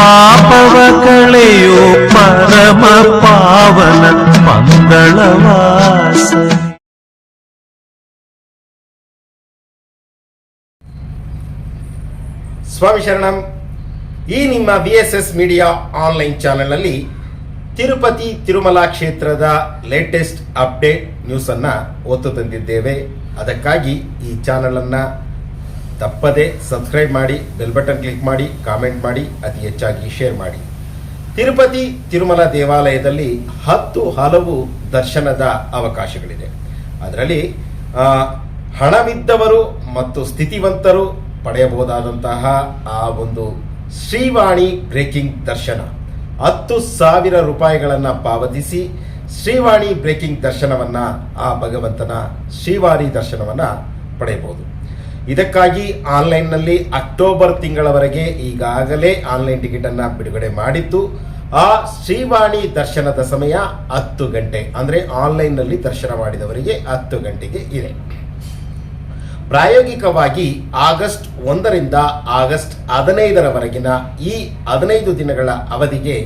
ಪಾಪವ ಕಳೆಯೋ ಪರಮ ಪಾವನ ಮಂಗಳವಾಸ. ಸ್ವಾಮಿ ಶರಣಂ, ಈ ನಿಮ್ಮ V S S media online ಚಾನೆಲ್ನಲ್ಲಿ ತಿರುಪತಿ ತಿರುಮಲ ಕ್ಷೇತ್ರದ ಲೇಟೆಸ್ಟ್ ಅಪ್ಡೇಟ್ ನ್ಯೂಸನ್ನು ಒತ್ತು ತಂದಿದ್ದೇವೆ. ಅದಕ್ಕಾಗಿ ಈ ಚಾನಲನ್ನು ತಪ್ಪದೆ ಸಬ್ಸ್ಕ್ರೈಬ್ ಮಾಡಿ, ಬೆಲ್ ಬಟನ್ ಕ್ಲಿಕ್ ಮಾಡಿ, ಕಾಮೆಂಟ್ ಮಾಡಿ, ಅತಿ ಹೆಚ್ಚಾಗಿ ಶೇರ್ ಮಾಡಿ. ತಿರುಪತಿ ತಿರುಮಲ ದೇವಾಲಯದಲ್ಲಿ ಹತ್ತು ಹಲವು ದರ್ಶನದ ಅವಕಾಶಗಳಿದೆ. ಅದರಲ್ಲಿ ಹಣವಿದ್ದವರು ಮತ್ತು ಸ್ಥಿತಿವಂತರು ಪಡೆಯಬಹುದಾದಂತಹ ಆ ಒಂದು ಶ್ರೀವಾಣಿ ಬ್ರೇಕಿಂಗ್ ದರ್ಶನ. ಹತ್ತು ಸಾವಿರ ರೂಪಾಯಿಗಳನ್ನು ಪಾವತಿಸಿ ಶ್ರೀವಾಣಿ ಬ್ರೇಕಿಂಗ್ ದರ್ಶನವನ್ನ ಆ ಭಗವಂತನ ಶ್ರೀವಾಣಿ ದರ್ಶನವನ್ನ ಪಡೆಯಬಹುದು. ಇದಕ್ಕಾಗಿ ಆನ್ಲೈನ್ನಲ್ಲಿ ಅಕ್ಟೋಬರ್ ತಿಂಗಳವರೆಗೆ ಈಗಾಗಲೇ ಆನ್ಲೈನ್ ಟಿಕೆಟ್ ಅನ್ನ ಬಿಡುಗಡೆ ಮಾಡಿತ್ತು ಆ ಶ್ರೀವಾಣಿ ದರ್ಶನದ ಸಮಯ ಹತ್ತು ಗಂಟೆ, ಅಂದ್ರೆ ಆನ್ಲೈನ್ನಲ್ಲಿ ದರ್ಶನ ಮಾಡಿದವರಿಗೆ ಹತ್ತು ಗಂಟೆಗೆ ಇದೆ. ಪ್ರಾಯೋಗಿಕವಾಗಿ ಆಗಸ್ಟ್ ಒಂದರಿಂದ ಆಗಸ್ಟ್ ಹದಿನೈದರವರೆಗಿನ ಈ ಹದಿನೈದು ದಿನಗಳ ಅವಧಿಗೆ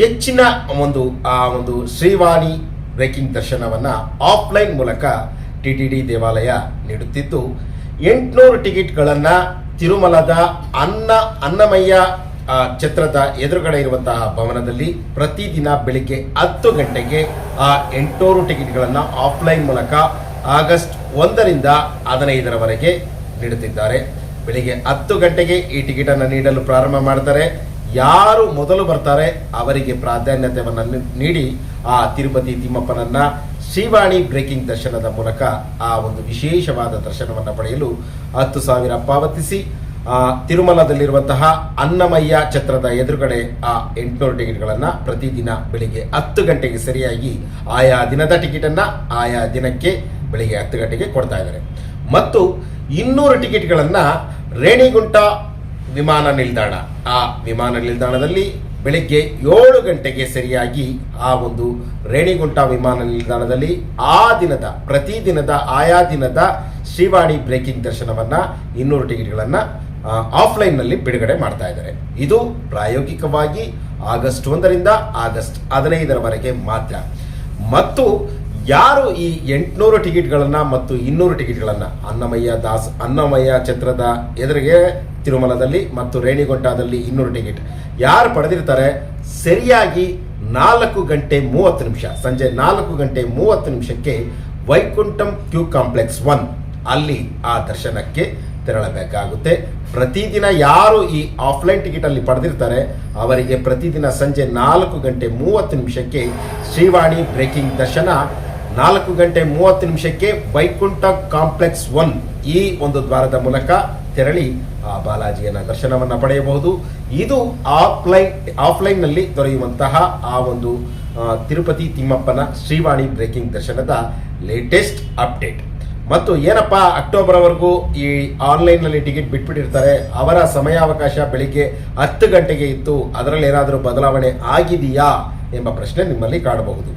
ಹೆಚ್ಚಿನ ಒಂದು, ಆ ಒಂದು ಶ್ರೀವಾಣಿ ಬ್ರೇಕಿಂಗ್ ದರ್ಶನವನ್ನ ಆಫ್ಲೈನ್ ಮೂಲಕ ಟಿ ಟಿ ಡಿ ದೇವಾಲಯ ನೀಡುತ್ತಿದ್ದು ಎಂಟುನೂರು ಟಿಕೆಟ್ಗಳನ್ನು ತಿರುಮಲದ ಅನ್ನ, ಅನ್ನಮಯ್ಯ ಛತ್ರದ ಎದುರುಗಡೆ ಇರುವಂತಹ ಭವನದಲ್ಲಿ ಪ್ರತಿದಿನ ಬೆಳಿಗ್ಗೆ ಹತ್ತು ಗಂಟೆಗೆ, ಆ, ಎಂಟುನೂರು ಟಿಕೆಟ್ಗಳನ್ನು ಆಫ್ಲೈನ್ ಮೂಲಕ ಆಗಸ್ಟ್ ಒಂದರಿಂದ ಹದಿನೈದರವರೆಗೆ ನೀಡುತ್ತಿದ್ದಾರೆ. ಬೆಳಿಗ್ಗೆ ಹತ್ತು ಗಂಟೆಗೆ ಈ ಟಿಕೆಟ್ ಅನ್ನು ನೀಡಲು ಪ್ರಾರಂಭ ಮಾಡ್ತಾರೆ. ಯಾರು ಮೊದಲು ಬರ್ತಾರೆ, ಅವರಿಗೆ ಪ್ರಾಧಾನ್ಯತೆಯನ್ನು ನೀಡಿ ಆ ತಿರುಪತಿ ತಿಮ್ಮಪ್ಪನನ್ನ ಶ್ರೀವಾಣಿ ಬ್ರೇಕಿಂಗ್ ದರ್ಶನದ ಮೂಲಕ ಆ ಒಂದು ವಿಶೇಷವಾದ ದರ್ಶನವನ್ನು ಪಡೆಯಲು ಹತ್ತು ಸಾವಿರ ಪಾವತಿಸಿ ತಿರುಮಲದಲ್ಲಿರುವಂತಹ ಅನ್ನಮಯ್ಯ ಛತ್ರದ ಎದುರುಗಡೆ ಆ ಎಂಟುನೂರು ಟಿಕೆಟ್ಗಳನ್ನು ಪ್ರತಿದಿನ ಬೆಳಿಗ್ಗೆ ಹತ್ತು ಗಂಟೆಗೆ ಸರಿಯಾಗಿ ಆಯಾ ದಿನದ ಟಿಕೆಟ್ ಅನ್ನ ಆಯಾ ದಿನಕ್ಕೆ ಬೆಳಿಗ್ಗೆ ಹತ್ತು ಗಂಟೆಗೆ ಕೊಡ್ತಾ ಇದ್ದಾರೆ. ಮತ್ತು ಇನ್ನೂರು ಟಿಕೆಟ್ಗಳನ್ನು ರೇಣಿಗುಂಟ ವಿಮಾನ ನಿಲ್ದಾಣ, ಆ ವಿಮಾನ ನಿಲ್ದಾಣದಲ್ಲಿ ಬೆಳಿಗ್ಗೆ ಏಳು ಗಂಟೆಗೆ ಸರಿಯಾಗಿ ಆ ಒಂದು ರೇಣಿಗುಂಟ ವಿಮಾನ ನಿಲ್ದಾಣದಲ್ಲಿ ಆ ದಿನದ ಪ್ರತಿದಿನದ ಆಯಾ ದಿನದ ಶ್ರೀವಾಣಿ ಬ್ರೇಕಿಂಗ್ ದರ್ಶನವನ್ನ ಇನ್ನೂರು ಟಿಕೆಟ್ಗಳನ್ನ ಆಫ್ಲೈನ್ನಲ್ಲಿ ಬಿಡುಗಡೆ ಮಾಡ್ತಾ ಇದ್ದಾರೆ. ಇದು ಪ್ರಾಯೋಗಿಕವಾಗಿ ಆಗಸ್ಟ್ ಒಂದರಿಂದ ಆಗಸ್ಟ್ ಹದಿನೈದರವರೆಗೆ ಮಾತ್ರ. ಮತ್ತು ಯಾರು ಈ ಎಂಟುನೂರು ಟಿಕೆಟ್ಗಳನ್ನ ಮತ್ತು ಇನ್ನೂರು ಟಿಕೆಟ್ಗಳನ್ನ ಅನ್ನಮಯ್ಯ ದಾಸ್, ಅನ್ನಮಯ್ಯ ಛತ್ರದ ಎದುರಿಗೆ ತಿರುಮಲದಲ್ಲಿ ಮತ್ತು ರೇಣಿಗೊಂಡದಲ್ಲಿ ಇನ್ನೂರು ಟಿಕೆಟ್. ಯಾರು ಪಡೆದಿರ್ತಾರೆ? ಸರಿಯಾಗಿ ನಾಲ್ಕು ಗಂಟೆ ಮೂವತ್ತು ನಿಮಿಷ, ಸಂಜೆ ನಾಲ್ಕು ಗಂಟೆ ಮೂವತ್ತು ನಿಮಿಷಕ್ಕೆ ವೈಕುಂಠಂ ಕ್ಯೂ ಕಾಂಪ್ಲೆಕ್ಸ್ ಒನ್. ಅಲ್ಲಿ ಆ ದರ್ಶನಕ್ಕೆ ತೆರಳಬೇಕಾಗುತ್ತೆ. ಪ್ರತಿದಿನ ಯಾರು ಈ ಆಫ್ಲೈನ್ ಟಿಕೆಟ್ ಅಲ್ಲಿ ಪಡೆದಿರ್ತಾರೆ? ಅವರಿಗೆ ಪ್ರತಿದಿನ ಸಂಜೆ ನಾಲ್ಕು ಗಂಟೆ ಮೂವತ್ತು ನಿಮಿಷಕ್ಕೆ ಶ್ರೀವಾಣಿ ಬ್ರೇಕಿಂಗ್ ದರ್ಶನ, ನಾಲ್ಕು ಗಂಟೆ ಮೂವತ್ತು ನಿಮಿಷಕ್ಕೆ ವೈಕುಂಠ ಕಾಂಪ್ಲೆಕ್ಸ್ ಒನ್ ಈ ಒಂದು ದ್ವಾರದ ಮೂಲಕ ತೆರಳಿ ಆ ಬಾಲಾಜಿಯನ್ನ ದರ್ಶನವನ್ನ ಪಡೆಯಬಹುದು. ಇದು ಆಫ್ಲೈನ್ ಆಫ್ಲೈನ್ನಲ್ಲಿ ದೊರೆಯುವಂತಹ ಆ ಒಂದು ತಿರುಪತಿ ತಿಮ್ಮಪ್ಪನ ಶ್ರೀವಾಣಿ ಬ್ರೇಕಿಂಗ್ ದರ್ಶನದ ಲೇಟೆಸ್ಟ್ ಅಪ್ಡೇಟ್ ಮತ್ತು ಏನಪ್ಪ ಅಕ್ಟೋಬರ್ ವರೆಗೂ ಈ ಆನ್ಲೈನ್ನಲ್ಲಿ ಟಿಕೆಟ್ ಬಿಟ್ಬಿಟ್ಟಿರ್ತಾರೆ. ಅವರ ಸಮಯಾವಕಾಶ ಬೆಳಿಗ್ಗೆ ಹತ್ತು ಗಂಟೆಗೆ ಇತ್ತು. ಅದರಲ್ಲಿ ಏನಾದರೂ ಬದಲಾವಣೆ ಆಗಿದೆಯಾ ಎಂಬ ಪ್ರಶ್ನೆ ನಿಮ್ಮಲ್ಲಿ ಕಾಡಬಹುದು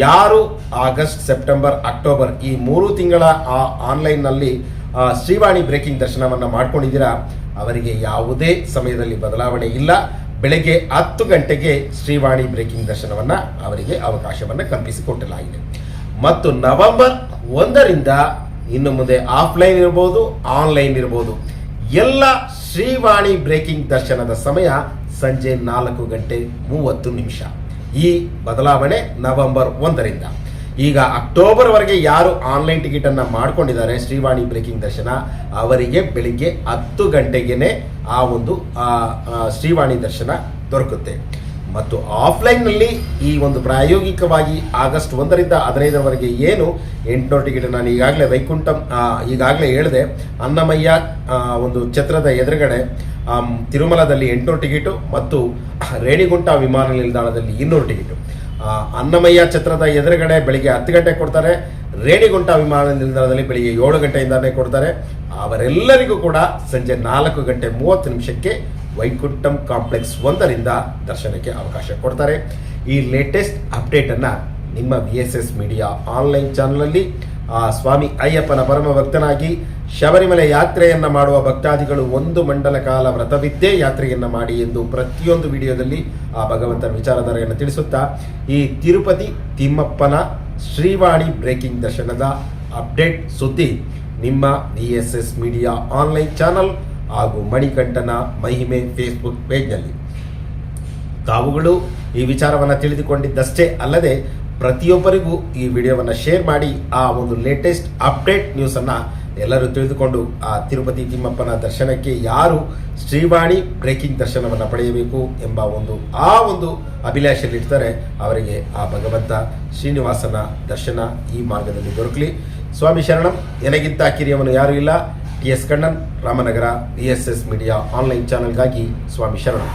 ಯಾರು ಆಗಸ್ಟ್ ಸೆಪ್ಟೆಂಬರ್ ಅಕ್ಟೋಬರ್ ಈ ಮೂರು ತಿಂಗಳ ಆ ಆನ್ಲೈನ್ನಲ್ಲಿ ಆ, ಶ್ರೀವಾಣಿ ಬ್ರೇಕಿಂಗ್ ದರ್ಶನವನ್ನು ಮಾಡ್ಕೊಂಡಿದ್ದೀರಾ? ಅವರಿಗೆ ಯಾವುದೇ ಸಮಯದಲ್ಲಿ ಬದಲಾವಣೆ ಇಲ್ಲ. ಬೆಳಗ್ಗೆ ಹತ್ತು ಗಂಟೆಗೆ ಶ್ರೀವಾಣಿ ಬ್ರೇಕಿಂಗ್ ದರ್ಶನವನ್ನು ಅವರಿಗೆ ಅವಕಾಶವನ್ನು ಕಲ್ಪಿಸಿಕೊಟ್ಟಲಾಗಿದೆ. ಮತ್ತು ನವೆಂಬರ್ ಒಂದರಿಂದ ಇನ್ನು ಮುಂದೆ ಆಫ್ಲೈನ್ ಇರಬಹುದು ಆನ್ಲೈನ್ ಇರಬಹುದು ಎಲ್ಲ ಶ್ರೀವಾಣಿ ಬ್ರೇಕಿಂಗ್ ದರ್ಶನದ ಸಮಯ ಸಂಜೆ ನಾಲ್ಕು ಗಂಟೆ ಮೂವತ್ತು ನಿಮಿಷ. ಈ ಬದಲಾವಣೆ ನವೆಂಬರ್ ಒಂದರಿಂದ. ಈಗ ಅಕ್ಟೋಬರ್ ವರೆಗೆ ಯಾರು ಆನ್ಲೈನ್ ಟಿಕೆಟ್ ಅನ್ನ ಮಾಡ್ಕೊಂಡಿದ್ದಾರೆ ಶ್ರೀವಾಣಿ ಬ್ರೇಕಿಂಗ್ ದರ್ಶನ, ಅವರಿಗೆ ಬೆಳಿಗ್ಗೆ ಹತ್ತು ಗಂಟೆಗೆನೆ ಆ ಒಂದು ಶ್ರೀವಾಣಿ ದರ್ಶನ ದೊರಕುತ್ತೆ. ಮತ್ತು ಆಫ್ಲೈನ್ನಲ್ಲಿ ಈ ಒಂದು ಪ್ರಾಯೋಗಿಕವಾಗಿ ಆಗಸ್ಟ್ ಒಂದರಿಂದ ಹದಿನೈದರವರೆಗೆ ಏನು ಎಂಟುನೂರು ಟಿಕೆಟ್ ನಾನು ಈಗಾಗಲೇ ವೈಕುಂಠಂ ಈಗಾಗಲೇ ಹೇಳಿದೆ, ಅನ್ನಮಯ್ಯ ಒಂದು ಛತ್ರದ ಎದುರುಗಡೆ ತಿರುಮಲದಲ್ಲಿ ಎಂಟುನೂರು ಟಿಕೆಟು ಮತ್ತು ರೇಣಿಗುಂಟ ವಿಮಾನ ನಿಲ್ದಾಣದಲ್ಲಿ ಇನ್ನೂರು ಟಿಕೆಟು. ಅನ್ನಮಯ್ಯ ಛತ್ರದ ಎದುರುಗಡೆ ಬೆಳಿಗ್ಗೆ ಹತ್ತು ಗಂಟೆ ಕೊಡ್ತಾರೆ. ರೇಣಿಗುಂಟ ವಿಮಾನ ನಿಲ್ದಾಣದಲ್ಲಿ ಬೆಳಿಗ್ಗೆ ಏಳು ಗಂಟೆಯಿಂದಾನೇ ಕೊಡ್ತಾರೆ. ಅವರೆಲ್ಲರಿಗೂ ಕೂಡ ಸಂಜೆ ನಾಲ್ಕು ಗಂಟೆ ಮೂವತ್ತು ನಿಮಿಷಕ್ಕೆ ವೈಕುಂಠಂ ಕಾಂಪ್ಲೆಕ್ಸ್ ಒಂದರಿಂದ ದರ್ಶನಕ್ಕೆ ಅವಕಾಶ ಕೊಡ್ತಾರೆ. ಈ ಲೇಟೆಸ್ಟ್ ಅಪ್ಡೇಟ್ ಅನ್ನ ನಿಮ್ಮ V S S media online ಚಾನಲಲ್ಲಿ ಆ ಸ್ವಾಮಿ ಅಯ್ಯಪ್ಪನ ಪರಮ ಭಕ್ತನಾಗಿ ಶಬರಿಮಲೆ ಯಾತ್ರೆಯನ್ನು ಮಾಡುವ ಭಕ್ತಾದಿಗಳು ಒಂದು ಮಂಡಲ ಕಾಲ ವ್ರತವಿದ್ದೇ ಯಾತ್ರೆಯನ್ನು ಮಾಡಿ ಎಂದು ಪ್ರತಿಯೊಂದು ವಿಡಿಯೋದಲ್ಲಿ ಆ ಭಗವಂತನ ವಿಚಾರಧಾರೆಯನ್ನು ತಿಳಿಸುತ್ತಾ, ಈ ತಿರುಪತಿ ತಿಮ್ಮಪ್ಪನ ಶ್ರೀವಾಣಿ ಬ್ರೇಕಿಂಗ್ ದರ್ಶನದ ಅಪ್ಡೇಟ್ ಸುದ್ದಿ. ನಿಮ್ಮ E S S media online channel ಹಾಗೂ ಮಣಿಕಂಠನ ಮಹಿಮೆ ಫೇಸ್ಬುಕ್ ಪೇಜ್ನಲ್ಲಿ. ತಾವುಗಳು ಈ ವಿಚಾರವನ್ನು ತಿಳಿದುಕೊಂಡಿದ್ದಷ್ಟೇ ಅಲ್ಲದೆ ಪ್ರತಿಯೊಬ್ಬರಿಗೂ ಈ ವಿಡಿಯೋವನ್ನು ಶೇರ್ ಮಾಡಿ, ಆ ಒಂದು ಲೇಟೆಸ್ಟ್ ಅಪ್ಡೇಟ್ ನ್ಯೂಸನ್ನು ಎಲ್ಲರೂ ತಿಳಿದುಕೊಂಡು, ಆ ತಿರುಪತಿ ತಿಮ್ಮಪ್ಪನ ದರ್ಶನಕ್ಕೆ ಯಾರು ಶ್ರೀವಾಣಿ ಬ್ರೇಕಿಂಗ್ ದರ್ಶನವನ್ನು ಪಡೆಯಬೇಕು ಎಂಬ ಒಂದು, ಆ ಒಂದು ಅಭಿಲಾಷೆಯಲ್ಲಿರ್ತಾರೆ ಅವರಿಗೆ ಆ ಭಗವಂತ ಶ್ರೀನಿವಾಸನ ದರ್ಶನ ಈ ಮಾರ್ಗದಲ್ಲಿ ದೊರಕಲಿ. ಸ್ವಾಮಿ ಶರಣಂ ನನಗಿಂತ ಕಿರಿಯವನು ಯಾರೂ ಇಲ್ಲ. T S Kannan, Ramanagara V S S media online ಚಾನಲ್ಗಾಗಿ ಸ್ವಾಮಿ ಶರಣಂ.